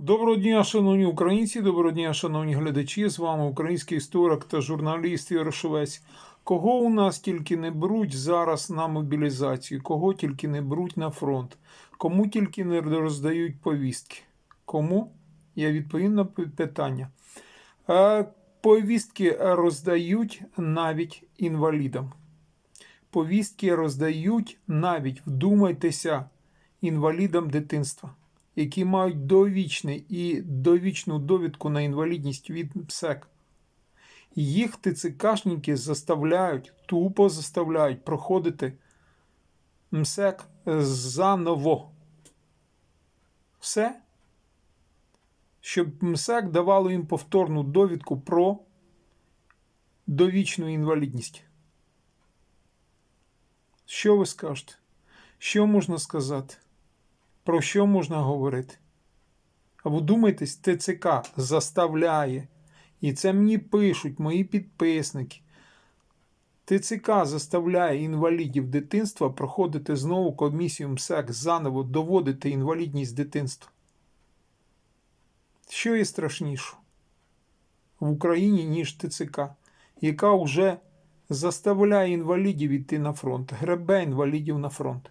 Доброго дня, шановні українці, доброго дня, шановні глядачі. З вами український історик та журналіст Ігор Швець. Кого у нас тільки не беруть зараз на мобілізацію, кого тільки не беруть на фронт, кому тільки не роздають повістки. Кому? Я відповім на питання. Е, Повістки роздають навіть інвалідам. Повістки роздають навіть, вдумайтеся, інвалідам дитинства які мають довічний і довічну довідку на інвалідність від МСЕК. Їх ТЦКшники заставляють, тупо заставляють проходити МСЕК заново. Все. Щоб МСЕК давало їм повторну довідку про довічну інвалідність. Що ви скажете? Що можна сказати? Про що можна говорити? А ви думаєтесь, ТЦК заставляє, і це мені пишуть мої підписники. ТЦК заставляє інвалідів дитинства проходити знову комісію МСЕК заново доводити інвалідність дитинства. Що є страшніше в Україні, ніж ТЦК, яка вже заставляє інвалідів йти на фронт, гребе інвалідів на фронт.